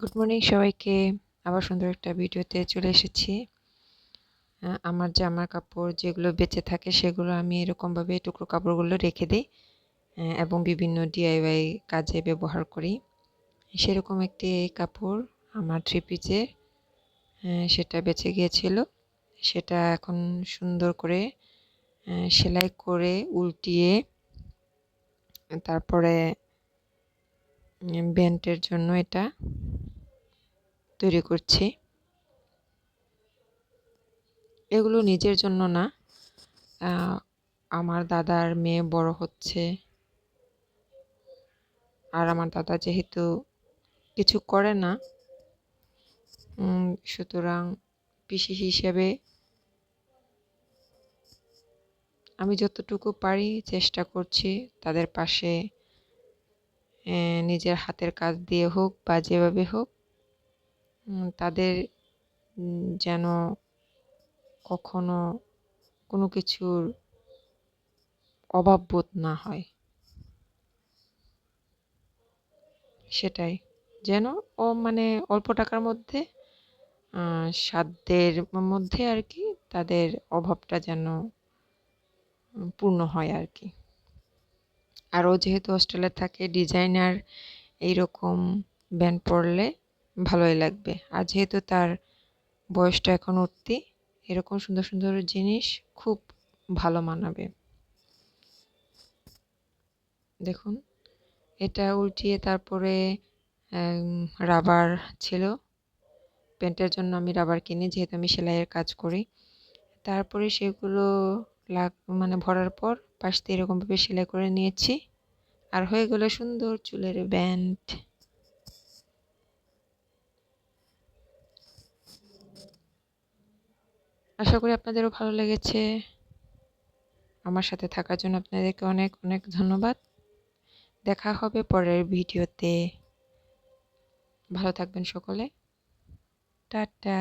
Good morning সবাইকে। আবার সুন্দর একটা ভিডিওতে চলে এসেছি। আমার জামার কাপড় যেগুলো বেঁচে থাকে সেগুলো আমি এরকমভাবে টুকরো কাপড়গুলো রেখে দিই এবং বিভিন্ন ডিআইওয়াই কাজে ব্যবহার করি। সেরকম একটি কাপড় আমার থ্রি পিসের সেটা বেঁচে গিয়েছিল। সেটা এখন সুন্দর করে সেলাই করে উল্টিয়ে তারপরে ব্যান্ডের জন্য এটা তৈরি করছি। এগুলো নিজের জন্য না। আমার দাদার মেয়ে বড় হচ্ছে। আর আমার দাদা যেহেতু কিছু করে না সুতরাং পিসি হিসেবে আমি যতটুকু পারি চেষ্টা করছি তাদের পাশে নিজের হাতের কাজ দিয়ে হোক বা যেভাবে হোক তাদের যেন কখনো কোনো কিছুর অভাব বোধ না হয়। সেটাই। যেন ও মানে অল্প টাকার মধ্যে সাধ্যের মধ্যে আর কি তাদের অভাবটা যেন পূর্ণ হয় আর কি। আর ও যেহেতু হোস্টেলে থাকে, ডিজাইনার এইরকম ব্যান্ড পরলে ভালোই লাগবে। আর যেহেতু তার বয়সটা এখন উঠতি এরকম সুন্দর সুন্দর জিনিস খুব ভালো মানাবে। দেখুন, এটা উল্টিয়ে তারপরে রাবার ছিল। প্যান্টের জন্য আমি রাবার কিনি, যেহেতু আমি সেলাইয়ের কাজ করি। তারপরে সেগুলো লাগ মানে ভরার পর পাশ দিয়ে এরকমভাবে সেলাই করে নিয়েছি। আর হয়ে গেল সুন্দর চুলের ব্যান্ড। আশা করি আপনাদেরও ভালো লেগেছে। আমার সাথে থাকার জন্য আপনাদেরকে অনেক অনেক ধন্যবাদ। দেখা হবে পরের ভিডিওতে। ভালো থাকবেন সকলে। টাটা।